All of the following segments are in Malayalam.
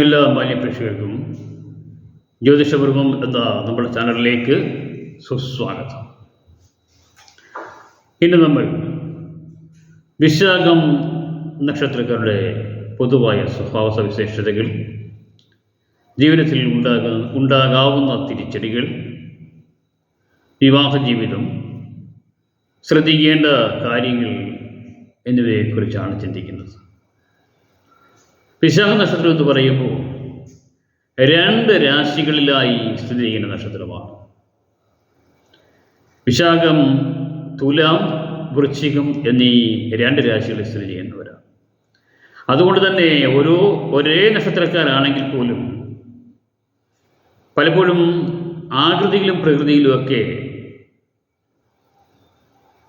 എല്ലാ മാന്യപ്രേക്ഷകർക്കും ജ്യോതിഷപൂർവം എന്ന നമ്മുടെ ചാനലിലേക്ക് സുസ്വാഗതം. ഇന്ന് നമ്മൾ വിശാഖം നക്ഷത്രക്കാരുടെ പൊതുവായ സ്വഭാവ സവിശേഷതകൾ ജീവിതത്തിൽ ഉണ്ടാകുന്ന ഉണ്ടാകാവുന്ന തിരിച്ചടികൾ വിവാഹ ജീവിതം ശ്രദ്ധിക്കേണ്ട കാര്യങ്ങൾ എന്നിവയെക്കുറിച്ചാണ് ചിന്തിക്കുന്നത്. വിശാഖ നക്ഷത്രം എന്ന് പറയുമ്പോൾ രണ്ട് രാശികളിലായി സ്ഥിതി ചെയ്യുന്ന നക്ഷത്രമാണ്. വിശാഖം തുലാം വൃശ്ചികം എന്നീ രണ്ട് രാശികളിൽ സ്ഥിതി ചെയ്യുന്നവരാണ്. അതുകൊണ്ട് തന്നെ ഓരോ ഒരേ നക്ഷത്രക്കാരാണെങ്കിൽ പോലും പലപ്പോഴും ആകൃതിയിലും പ്രകൃതിയിലുമൊക്കെ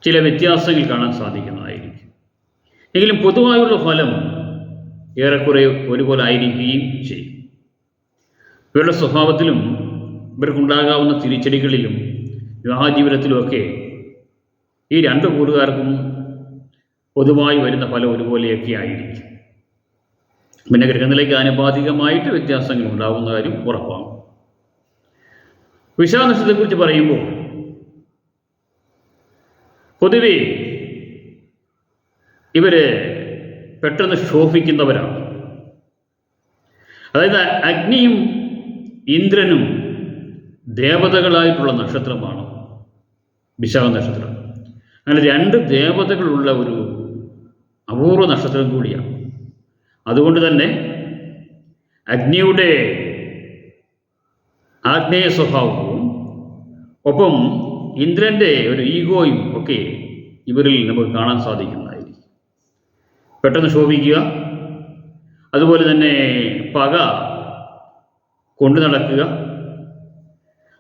ചില വ്യത്യാസങ്ങൾ കാണാൻ സാധിക്കുന്നതായിരിക്കും. എങ്കിലും പൊതുവായുള്ള ഫലം ഏറെക്കുറെ ഒരുപോലെ ആയിരിക്കുകയും ചെയ്യും. ഇവരുടെ സ്വഭാവത്തിലും ഇവർക്കുണ്ടാകാവുന്ന തിരിച്ചടികളിലും വിവാഹജീവിതത്തിലുമൊക്കെ ഈ രണ്ട് കൂറുകാർക്കും പൊതുവായി വരുന്ന ഫലം ഒരുപോലെയൊക്കെ ആയിരിക്കും. പിന്നെ ഗ്രഹനിലയ്ക്ക് ആനുപാതികമായിട്ട് വ്യത്യാസങ്ങൾ ഉണ്ടാകുന്ന കാര്യം ഉറപ്പാണ്. വിശാനക്ഷത്തെക്കുറിച്ച് പറയുമ്പോൾ പൊതുവേ ഇവർ പെട്ടെന്ന് ശോഭിക്കുന്നവരാണ്. അതായത് അഗ്നിയും ഇന്ദ്രനും ദേവതകളായിട്ടുള്ള നക്ഷത്രമാണ്. വിശാഖ നക്ഷത്രം. അങ്ങനെ രണ്ട് ദേവതകളുള്ള ഒരു അപൂർവ നക്ഷത്രം കൂടിയാണ്. അതുകൊണ്ട് തന്നെ അഗ്നിയുടെ ആഗ്നേയ സ്വഭാവവും ഒപ്പം ഇന്ദ്രന്റെ ഒരു ഈഗോയും ഒക്കെ ഇവരിൽ നമുക്ക് കാണാൻ സാധിക്കുന്നതായിരിക്കും പെട്ടെന്ന് ശോഭിക്കുക. അതുപോലെ തന്നെ പക കൊണ്ടു നടക്കുക.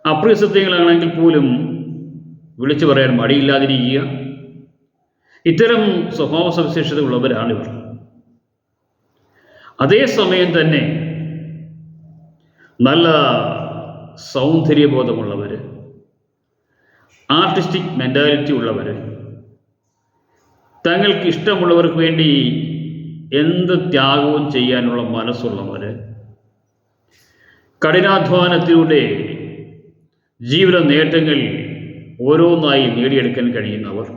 അപ്രിയ സത്യങ്ങളാണെങ്കിൽ പോലും വിളിച്ചു പറയാൻ മടിയില്ലാതിരിക്കുക. ഇത്തരം സ്വഭാവ സവിശേഷത ഉള്ളവരാണിവർ അതേസമയം തന്നെ നല്ല സൗന്ദര്യബോധമുള്ളവർ ആർട്ടിസ്റ്റിക് മെന്റാലിറ്റി ഉള്ളവർ തങ്ങൾക്ക് ഇഷ്ടമുള്ളവർക്ക് വേണ്ടി എന്ത് ത്യാഗവും ചെയ്യാനുള്ള മനസ്സുള്ളവർ കഠിനാധ്വാനത്തിലൂടെ ജീവിത നേട്ടങ്ങൾ ഓരോന്നായി നേടിയെടുക്കാൻ കഴിയുന്നവർ.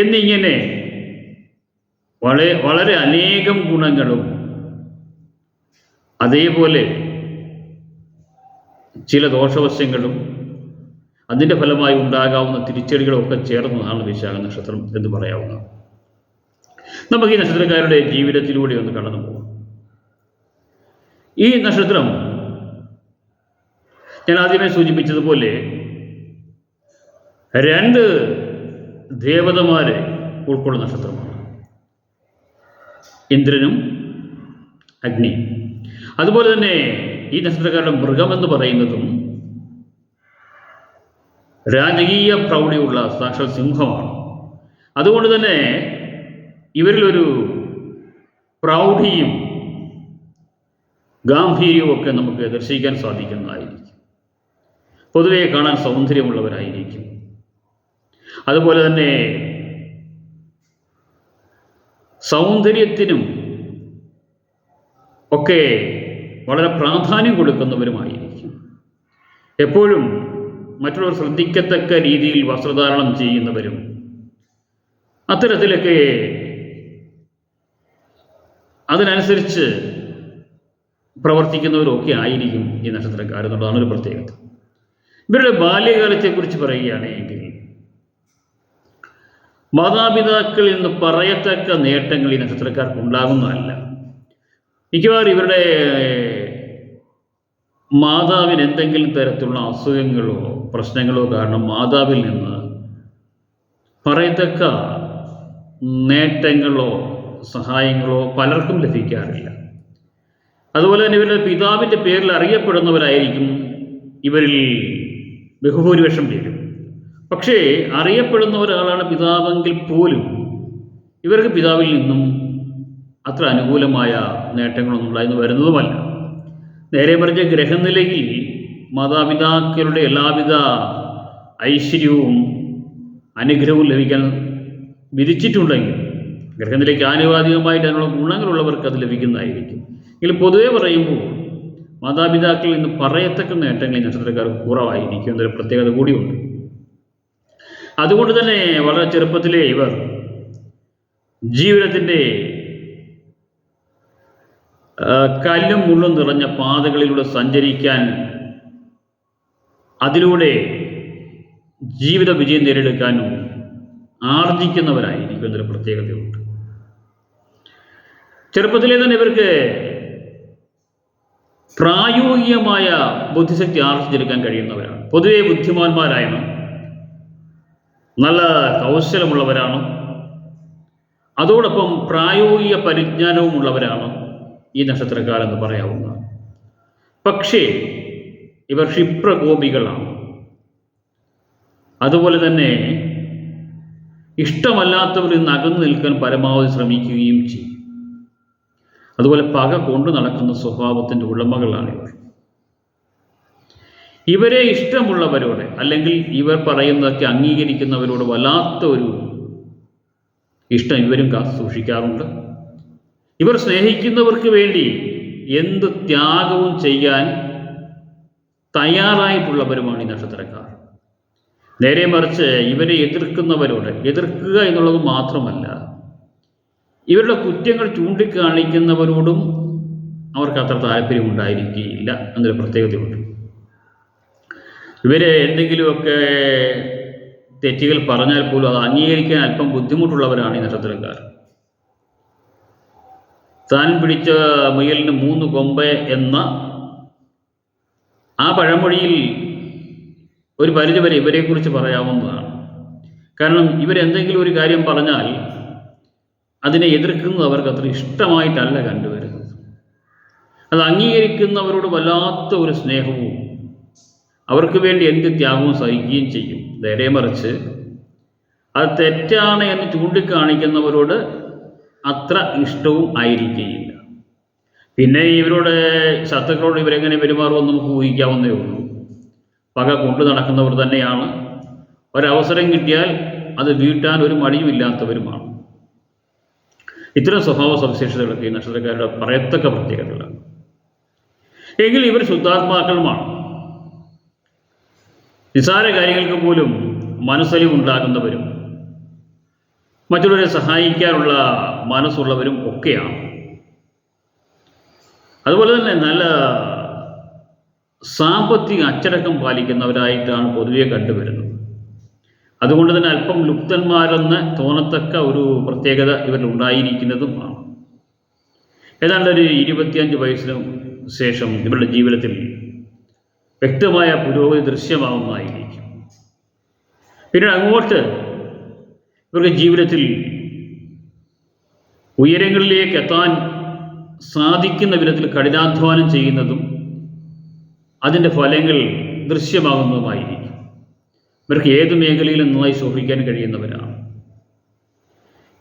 എന്നിങ്ങനെ വളരെ വളരെ അനേകം ഗുണങ്ങളും അതേപോലെ ചില ദോഷവശങ്ങളും അതിന്റെ ഫലമായി ഉണ്ടാകാവുന്ന തിരിച്ചടികളൊക്കെ ചേർന്നതാണ് വിശാഖ നക്ഷത്രം എന്ന് പറയാവുന്നത്. നമുക്ക് ഈ നക്ഷത്രക്കാരുടെ ജീവിതത്തിലൂടെ ഒന്ന് കടന്നു പോകാം. ഈ നക്ഷത്രം ഞാൻ ആദ്യമേ സൂചിപ്പിച്ചതുപോലെ രണ്ട് ദേവതമാരെ ഉൾക്കൊള്ളുന്ന നക്ഷത്രമാണ്. ഇന്ദ്രനും അഗ്നി അതുപോലെ തന്നെ ഈ നക്ഷത്രക്കാരുടെ മൃഗമെന്ന് പറയുന്നതും രാജകീയ പ്രൗഢിയുള്ള സാക്ഷാൽ സിംഹമാണ്. അതുകൊണ്ട് തന്നെ ഇവരിലൊരു പ്രൗഢിയും ഗാംഭീര്യവും ഒക്കെ നമുക്ക് ദർശിക്കാൻ സാധിക്കുന്നതായിരിക്കും. പൊതുവെ കാണാൻ സൗന്ദര്യമുള്ളവരായിരിക്കും. അതുപോലെ തന്നെ സൗന്ദര്യത്തിനും ഒക്കെ വളരെ പ്രാധാന്യം കൊടുക്കുന്നവരുമായിരിക്കും. എപ്പോഴും മറ്റുള്ളവർ ശ്രദ്ധിക്കത്തക്ക രീതിയിൽ വസ്ത്രധാരണം ചെയ്യുന്നവരും അത്തരത്തിലൊക്കെ അതിനനുസരിച്ച് പ്രവർത്തിക്കുന്നവരൊക്കെ ആയിരിക്കും ഈ നക്ഷത്രക്കാർ എന്നുള്ളതാണ് ഒരു പ്രത്യേകത. ഇവരുടെ ബാല്യകാലത്തെക്കുറിച്ച് പറയുകയാണെങ്കിൽ മാതാപിതാക്കളിൽ എന്ന് പറയത്തക്ക നേട്ടങ്ങൾ ഈ നക്ഷത്രക്കാർക്ക് ഉണ്ടാകുന്നതല്ല. മിക്കവാറും ഇവരുടെ മാതാവിന് എന്തെങ്കിലും തരത്തിലുള്ള അസുഖങ്ങളോ പ്രശ്നങ്ങളോ കാരണം മാതാവിൽ നിന്ന് പറയത്തക്ക നേട്ടങ്ങളോ സഹായങ്ങളോ പലർക്കും ലഭിക്കാറില്ല. അതുപോലെ തന്നെ ഇവരുടെ പിതാവിന്റെ പേരിൽ അറിയപ്പെടുന്നവരായിരിക്കും ഇവരിൽ ബഹുഭൂരിപക്ഷം പേരും. പക്ഷേ അറിയപ്പെടുന്ന ഒരാളാണ് പിതാവെങ്കിൽ പോലും ഇവർക്ക് പിതാവിൽ നിന്നും അത്ര അനുകൂലമായ നേട്ടങ്ങളൊന്നും ഉണ്ടായിരുന്നു വരുന്നതുമല്ല. നേരെ മറിച്ച് ഗ്രഹനിലയിൽ മാതാപിതാക്കളുടെ എല്ലാവിധ ഐശ്വര്യവും അനുഗ്രഹവും ലഭിക്കാൻ വിധിച്ചിട്ടുണ്ടെങ്കിൽ ഗ്രഹനിലയ്ക്ക് ആനുപാതികമായിട്ട് അതിനുള്ള ഗുണങ്ങളുള്ളവർക്ക് അത് ലഭിക്കുന്നതായിരിക്കും. എങ്കിലും പൊതുവെ പറയുമ്പോൾ മാതാപിതാക്കളിൽ നിന്ന് പറയത്തക്ക നേട്ടങ്ങൾ ഈ നക്ഷത്രക്കാർ കുറവായിരിക്കും എന്നൊരു പ്രത്യേകത കൂടിയുണ്ട്. അതുകൊണ്ട് തന്നെ വളരെ ചെറുപ്പത്തിലേ ഇവർ ജീവിതത്തിന്റെ കല്ലും മുള്ളും നിറഞ്ഞ പാതകളിലൂടെ സഞ്ചരിക്കാൻ അതിലൂടെ ജീവിത വിജയം നേടിയെടുക്കാനും ആർജിക്കുന്നവരായിരിക്കും എന്നൊരു പ്രത്യേകതയുണ്ട്. ചെറുപ്പത്തിലെ തന്നെ ഇവർക്ക് പ്രായോഗികമായ ബുദ്ധിശക്തി ആർജിച്ചെടുക്കാൻ കഴിയുന്നവരാണ്. പൊതുവെ ബുദ്ധിമാന്മാരായാണ് നല്ല കൗശലമുള്ളവരാണ്. അതോടൊപ്പം പ്രായോഗിക പരിജ്ഞാനവും ഉള്ളവരാണ് ഈ നക്ഷത്രക്കാരെന്ന് പറയാവുന്ന. പക്ഷേ ഇവർ ക്ഷിപ്രകോപികളാണ്. അതുപോലെ തന്നെ ഇഷ്ടമല്ലാത്തവരിൽ നിന്ന് അകന്നു നിൽക്കാൻ പരമാവധി ശ്രമിക്കുകയും ചെയ്യും. അതുപോലെ പക കൊണ്ടു നടക്കുന്ന സ്വഭാവത്തിന്റെ ഉടമകളാണ് ഇവർ. ഇവരെ ഇഷ്ടമുള്ളവരോട് അല്ലെങ്കിൽ ഇവർ പറയുന്നതൊക്കെ അംഗീകരിക്കുന്നവരോട് വല്ലാത്ത ഒരു ഇഷ്ടം ഇവരും കാത്തു സൂക്ഷിക്കാറുണ്ട്. ഇവർ സ്നേഹിക്കുന്നവർക്ക് വേണ്ടി എന്ത് ത്യാഗവും ചെയ്യാൻ തയ്യാറായിട്ടുള്ളവരുമാണ് ഈ നക്ഷത്രക്കാർ. നേരെ മറിച്ച് ഇവരെ എതിർക്കുന്നവരോട് എതിർക്കുക എന്നുള്ളത് മാത്രമല്ല ഇവരുടെ കുറ്റങ്ങൾ ചൂണ്ടിക്കാണിക്കുന്നവരോടും അവർക്ക് അത്ര താല്പര്യമുണ്ടായിരിക്കുകയില്ല എന്നൊരു പ്രത്യേകതയുണ്ട്. ഇവരെ എന്തെങ്കിലുമൊക്കെ തെറ്റുകൾ പറഞ്ഞാൽ പോലും അത് അംഗീകരിക്കാൻ അല്പം ബുദ്ധിമുട്ടുള്ളവരാണ് ഈ നക്ഷത്രക്കാർ. താൻ പിടിച്ച മുയലിന് മൂന്ന് കൊമ്പ് എന്ന ആ പഴമൊഴിയിൽ ഒരു പരിധിവരെ ഇവരെക്കുറിച്ച് പറയാവുന്നതാണ്. കാരണം ഇവരെന്തെങ്കിലും ഒരു കാര്യം പറഞ്ഞാൽ അതിനെ എതിർക്കുന്നത് അവർക്ക് അത്ര ഇഷ്ടമായിട്ടല്ല കണ്ടുവരുന്നത്. അത് അംഗീകരിക്കുന്നവരോട് വല്ലാത്ത ഒരു സ്നേഹവും അവർക്ക് വേണ്ടി എന്ത് ത്യാഗവും സഹിക്കുകയും ചെയ്യും. നേരെ മറിച്ച് അത് തെറ്റാണ് എന്ന് ചൂണ്ടിക്കാണിക്കുന്നവരോട് അത്ര ഇഷ്ടവും ആയിരിക്കുകയില്ല പിന്നെ ഇവരോട് ശത്രുക്കളോട് ഇവരെങ്ങനെ പെരുമാറുമെന്ന് നമുക്ക് ഊഹിക്കാവുന്നേ ഉള്ളൂ. പക കൊണ്ടു നടക്കുന്നവർ തന്നെയാണ്. ഒരവസരം കിട്ടിയാൽ അത് വീട്ടാൻ ഒരു മടിയുമില്ലാത്തവരുമാണ്. ഇത്തരം സ്വഭാവ സവിശേഷതകളൊക്കെ ഈ നക്ഷത്രക്കാരുടെ പറയത്തക്ക പ്രത്യേകതകളാണ്. എങ്കിൽ ഇവർ ശുദ്ധാത്മാക്കളുമാണ്. നിസാര കാര്യങ്ങൾക്ക് പോലും മനസ്സലിവുണ്ടാകുന്നവരും മറ്റുള്ളവരെ സഹായിക്കാനുള്ള മനസ്സുള്ളവരും ഒക്കെയാണ്. അതുപോലെ തന്നെ നല്ല സാമ്പത്തിക അച്ചടക്കം പാലിക്കുന്നവരായിട്ടാണ് പൊതുവെ കണ്ടുവരുന്നത്. അതുകൊണ്ട് തന്നെ അല്പം ലുപ്തന്മാരെന്ന് തോന്നത്തക്ക ഒരു പ്രത്യേകത ഇവരിൽ ഉണ്ടായിരിക്കുന്നതുമാണ് ഏതാണ്ട് ഒരു ഇരുപത്തിയഞ്ച് വയസ്സിന് ശേഷം ഇവരുടെ ജീവിതത്തിൽ വ്യക്തമായ പുരോഗതി ദൃശ്യമാവുന്നതായിരിക്കും പിന്നീട് അങ്ങോട്ട് ഇവർക്ക് ജീവിതത്തിൽ ഉയരങ്ങളിലേക്ക് എത്താൻ സാധിക്കുന്ന വിധത്തിൽ കഠിനാധ്വാനം ചെയ്യുന്നതും അതിന്റെ ഫലങ്ങൾ ദൃശ്യമാകുന്നതുമായിരിക്കും. ഇവർക്ക് ഏത് മേഖലയിലും നന്നായി ശോഭിക്കാൻ കഴിയുന്നവരാണ്.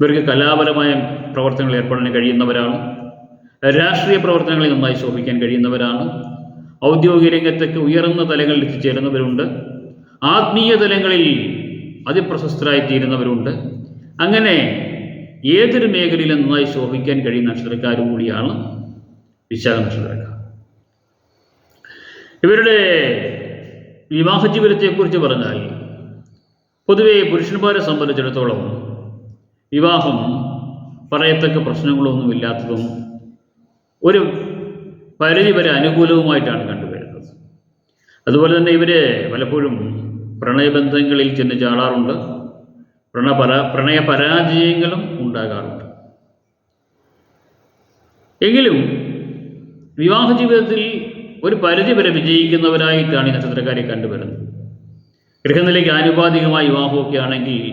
ഇവർക്ക് കലാപരമായ പ്രവർത്തനങ്ങൾ ഏർപ്പെടാൻ കഴിയുന്നവരാണ്. രാഷ്ട്രീയ പ്രവർത്തനങ്ങളിൽ നന്നായി ശോഭിക്കാൻ കഴിയുന്നവരാണ്. ഔദ്യോഗിക രംഗത്തേക്ക് ഉയർന്ന തലങ്ങളിൽ എത്തിച്ചേരുന്നവരുണ്ട്. ആത്മീയ തലങ്ങളിൽ അതിപ്രശസ്തരായി തീരുന്നവരുണ്ട് അങ്ങനെ ഏതൊരു മേഖലയിലും നന്നായി ശോഭിക്കാൻ കഴിയുന്ന നക്ഷത്രക്കാർ കൂടിയാണ് വിശാഖ നക്ഷത്രക്കാർ ഇവരുടെ വിവാഹ ജീവിതത്തെക്കുറിച്ച് പറഞ്ഞാൽ പൊതുവെ പുരുഷന്മാരെ സംബന്ധിച്ചിടത്തോളം വിവാഹം പറയത്തക്ക പ്രശ്നങ്ങളൊന്നും ഇല്ലാത്തതും ഒരു പരിധി വരെ അനുകൂലവുമായിട്ടാണ് കണ്ടുവരുന്നത്. അതുപോലെ തന്നെ ഇവർ പലപ്പോഴും പ്രണയബന്ധങ്ങളിൽ ചെന്ന് ചാടാറുണ്ട്. പ്രണപര പ്രണയ പരാജയങ്ങളും ഉണ്ടാകാറുണ്ട്. എങ്കിലും വിവാഹ ജീവിതത്തിൽ ഒരു പരിധി വരെ വിജയിക്കുന്നവരായിട്ടാണ് ഈ നക്ഷത്രക്കാരെ കണ്ടുവരുന്നത്. ഗൃഹനിലയ്ക്ക് ആനുപാതികമായ വിവാഹമൊക്കെ ആണെങ്കിൽ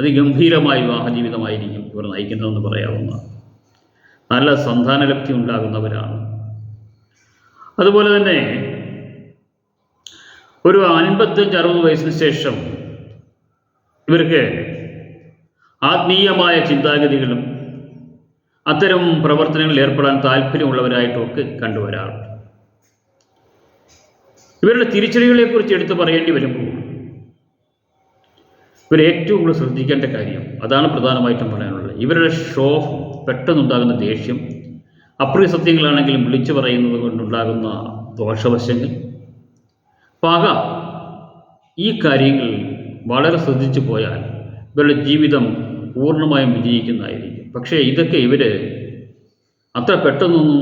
അതിഗംഭീരമായ വിവാഹ ജീവിതമായിരിക്കും ഇവർ നയിക്കുന്നതെന്ന് പറയാവുന്ന നല്ല സന്താനലബ്ധി ഉണ്ടാകുന്നവരാണ്. അതുപോലെ തന്നെ ഒരു അൻപത്തഞ്ച് അറുപത് വയസ്സിന് ശേഷം ഇവർക്ക് ആത്മീയമായ ചിന്താഗതികളും അത്തരം പ്രവർത്തനങ്ങളിൽ ഏർപ്പെടാൻ താല്പര്യമുള്ളവരായിട്ടൊക്കെ കണ്ടുവരാറുണ്ട്. ഇവരുടെ തിരിച്ചടികളെക്കുറിച്ച് എടുത്തു പറയേണ്ടി വരുമ്പോൾ ഇവർ ഏറ്റവും കൂടുതൽ ശ്രദ്ധിക്കേണ്ട കാര്യം അതാണ് പ്രധാനമായിട്ടും പറയാനുള്ളത്. ഇവരുടെ ഷോഫ് പെട്ടെന്നുണ്ടാകുന്ന ദേഷ്യം അപ്രിയ സത്യങ്ങളാണെങ്കിലും വിളിച്ചു പറയുന്നത് കൊണ്ടുണ്ടാകുന്ന ദോഷവശങ്ങൾ പക ഈ കാര്യങ്ങൾ വളരെ ശ്രദ്ധിച്ചു പോയാൽ ഇവരുടെ ജീവിതം പൂർണമായും വിജയിക്കുന്നതായിരിക്കും. പക്ഷേ ഇതൊക്കെ ഇവർ അത്ര പെട്ടെന്നൊന്നും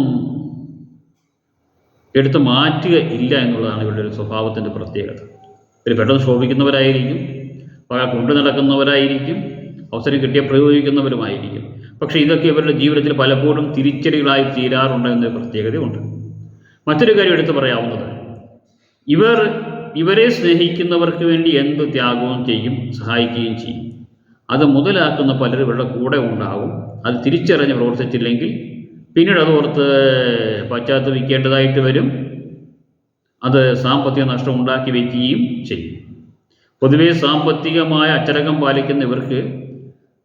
എടുത്ത് മാറ്റുക ഇല്ല എന്നുള്ളതാണ് ഇവരുടെ ഒരു സ്വഭാവത്തിന്റെ പ്രത്യേകത. ഇവർ പെട്ടെന്ന് ശോഭിക്കുന്നവരായിരിക്കും കൊണ്ടു നടക്കുന്നവരായിരിക്കും അവസരം കിട്ടിയ പ്രയോഗിക്കുന്നവരുമായിരിക്കും. പക്ഷേ ഇതൊക്കെ ഇവരുടെ ജീവിതത്തിൽ പലപ്പോഴും തിരിച്ചടികളായി തീരാറുണ്ട് എന്നൊരു പ്രത്യേകതയുണ്ട്. മറ്റൊരു കാര്യം എടുത്തു പറയാവുന്നത് ഇവർ ഇവരെ സ്നേഹിക്കുന്നവർക്ക് വേണ്ടി എന്ത് ത്യാഗവും ചെയ്യും സഹായിക്കുകയും ചെയ്യും. അത് മുതലാക്കുന്ന പലരും ഇവരുടെ കൂടെ ഉണ്ടാവും. അത് തിരിച്ചറിഞ്ഞ് പ്രവർത്തിച്ചില്ലെങ്കിൽ പിന്നീട് അത് ഓർത്ത് പശ്ചാത്തപിക്കേണ്ടതായിട്ട് വരും. അത് സാമ്പത്തിക നഷ്ടം ഉണ്ടാക്കി വയ്ക്കുകയും ചെയ്യും. പൊതുവേ സാമ്പത്തികമായ അച്ചടക്കം പാലിക്കുന്ന ഇവർക്ക്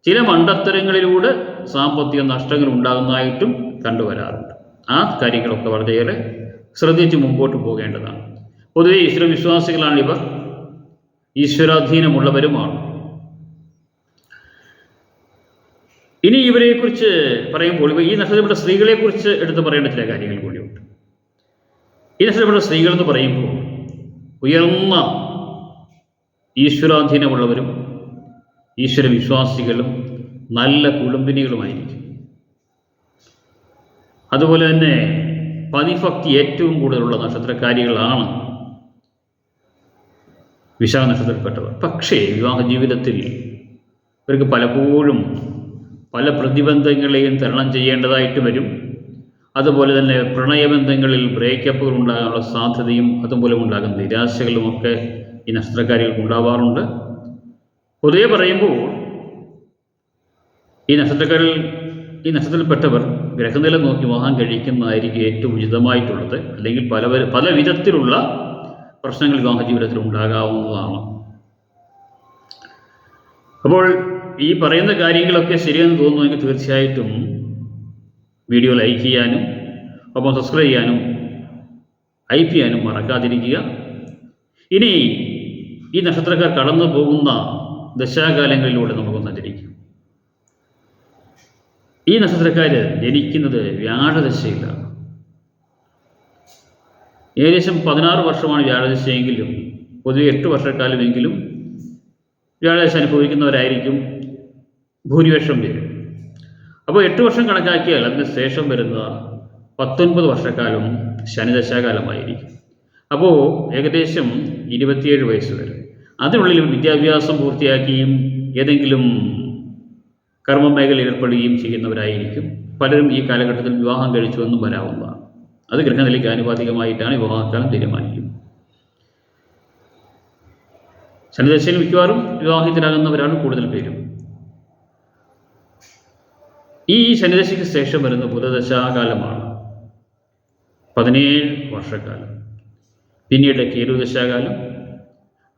ചില മണ്ടത്തരങ്ങളിലൂടെ സാമ്പത്തിക നഷ്ടങ്ങൾ ഉണ്ടാകുന്നതായിട്ടും കണ്ടുവരാറുണ്ട്. ആ കാര്യങ്ങളൊക്കെ വളരെയേറെ ശ്രദ്ധിച്ച് മുമ്പോട്ട് പോകേണ്ടതാണ്. പൊതുവേ ഈശ്വര വിശ്വാസികളാണ് ഇവർ ഈശ്വരാധീനമുള്ളവരുമാണ്. ഇനി ഇവരെക്കുറിച്ച് പറയുമ്പോൾ ഈ നക്ഷത്രപ്പെട്ട സ്ത്രീകളെക്കുറിച്ച് എടുത്തു പറയേണ്ട ചില കാര്യങ്ങൾ കൂടിയുണ്ട്. ഈ നക്ഷത്രപ്പെട്ട സ്ത്രീകൾ എന്ന് പറയുമ്പോൾ ഉയർന്ന ഈശ്വരാധീനമുള്ളവരും ഈശ്വര വിശ്വാസികളും നല്ല കുടുംബിനികളുമായിരിക്കും. അതുപോലെ തന്നെ പതിഭക്തി ഏറ്റവും കൂടുതലുള്ള നക്ഷത്രക്കാരികളാണ് വിശാഖ നക്ഷത്രത്തിൽപ്പെട്ടവർ. പക്ഷേ വിവാഹ ജീവിതത്തിൽ ഇവർക്ക് പലപ്പോഴും പല പ്രതിബന്ധങ്ങളെയും തരണം ചെയ്യേണ്ടതായിട്ട് വരും. അതുപോലെ തന്നെ പ്രണയബന്ധങ്ങളിൽ ബ്രേക്കപ്പുകൾ ഉണ്ടാകാനുള്ള സാധ്യതയും അതുപോലെ ഉണ്ടാകുന്ന നിരാശകളുമൊക്കെ ഈ നക്ഷത്രക്കാരികൾക്ക് ഉണ്ടാവാറുണ്ട്. പൊതുവെ പറയുമ്പോൾ ഈ നക്ഷത്രക്കാരിൽ ഈ നക്ഷത്രത്തിൽപ്പെട്ടവർ ഗ്രഹനില നോക്കി വാങ്ങാൻ കഴിക്കുന്നതായിരിക്കും ഏറ്റവും ഉചിതമായിട്ടുള്ളത്. അല്ലെങ്കിൽ പല പല വിധത്തിലുള്ള പ്രശ്നങ്ങൾ വിവാഹ ജീവിതത്തിൽ ഉണ്ടാകാവുന്നതാണ്. അപ്പോൾ ഈ പറയുന്ന കാര്യങ്ങളൊക്കെ ശരിയെന്ന് തോന്നുമെങ്കിൽ തീർച്ചയായിട്ടും വീഡിയോ ലൈക്ക് ചെയ്യാനും ഒപ്പം സബ്സ്ക്രൈബ് ചെയ്യാനും ഹൈപ്പ് ചെയ്യാനും മറക്കാതിരിക്കുക. ഇനി ഈ നക്ഷത്രക്കാർ കടന്നു പോകുന്ന ദശാകാലങ്ങളിലൂടെ നമുക്കൊന്ന് സഞ്ചരിക്കാം ഈ നക്ഷത്രക്കാർ ജനിക്കുന്നത് വ്യാഴദശയിലാണ്. ഏകദേശം പതിനാറ് വർഷമാണ് വ്യാഴദശയെങ്കിലും പൊതുവെ എട്ട് വർഷക്കാലമെങ്കിലും വ്യാഴദശ അനുഭവിക്കുന്നവരായിരിക്കും. ഭൂരിപക്ഷം വരും. അപ്പോൾ എട്ട് വർഷം കണക്കാക്കിയാൽ അതിന് ശേഷം വരുന്ന പത്തൊൻപത് വർഷക്കാലം ശനിദശാകാലമായിരിക്കും. അപ്പോൾ ഏകദേശം ഇരുപത്തിയേഴ് വയസ്സ് വരെ. അതിനുള്ളിൽ വിദ്യാഭ്യാസം പൂർത്തിയാക്കിയും ഏതെങ്കിലും കർമ്മ മേഖലയിൽ ഏർപ്പെടുകയും ചെയ്യുന്നവരായിരിക്കും. പലരും ഈ കാലഘട്ടത്തിൽ വിവാഹം കഴിച്ചുവെന്നും വരാവുന്നതാണ്. അത് ഗ്രഹനിലയ്ക്ക് ആനുപാതികമായിട്ടാണ് വിവാഹക്കാലം തീരുമാനിക്കുന്നത് ശനിദശയിൽ മിക്കവാറും വിവാഹിതരാകുന്നവരാണ് കൂടുതൽ പേരും. ഈ ശനിദശയ്ക്ക് ശേഷം വരുന്ന ബുധദശാകാലമാണ് പതിനേഴ് വർഷക്കാലം. പിന്നീട് കേരുദശാകാലം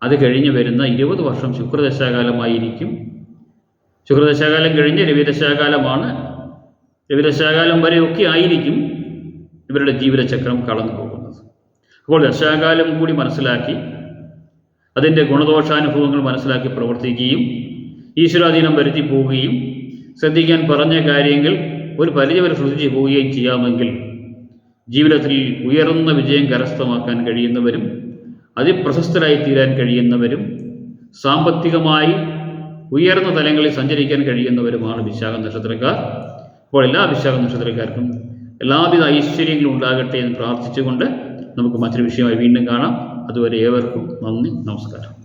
അത് കഴിഞ്ഞ് വരുന്ന ഇരുപത് വർഷം ശുക്രദശാകാലമായിരിക്കും. ശുക്രദശാകാലം കഴിഞ്ഞ് രവിദശാകാലമാണ്. രവിദശാകാലം വരെയൊക്കെ ആയിരിക്കും ഇവരുടെ ജീവിതചക്രം കടന്നു പോകുന്നത്. അപ്പോൾ ദശാകാലം കൂടി മനസ്സിലാക്കി അതിന്റെ ഗുണദോഷാനുഭവങ്ങൾ മനസ്സിലാക്കി പ്രവർത്തിക്കുകയും ഈശ്വരാധീനം വരുത്തി പോവുകയും ശ്രദ്ധിക്കാൻ പറഞ്ഞ കാര്യങ്ങൾ ഒരു പരിധിവരെ ശ്രദ്ധിച്ചു പോവുകയും ചെയ്യാമെങ്കിൽ ജീവിതത്തിൽ ഉയർന്ന വിജയം കരസ്ഥമാക്കാൻ കഴിയുന്നവരും അതിപ്രശസ്തരായി തീരാൻ കഴിയുന്നവരും സാമ്പത്തികമായി ഉയർന്ന തലങ്ങളിൽ സഞ്ചരിക്കാൻ കഴിയുന്നവരുമാണ് വിശാഖ നക്ഷത്രക്കാർ. അപ്പോൾ എല്ലാ വിശാഖ നക്ഷത്രക്കാർക്കും എല്ലാവിധ ഐശ്വര്യങ്ങളും ഉണ്ടാകട്ടെ എന്ന് പ്രാർത്ഥിച്ചുകൊണ്ട് നമുക്ക് മറ്റൊരു വിഷയമായി വീണ്ടും കാണാം. അതുവരെ ഏവർക്കും നന്ദി നമസ്കാരം.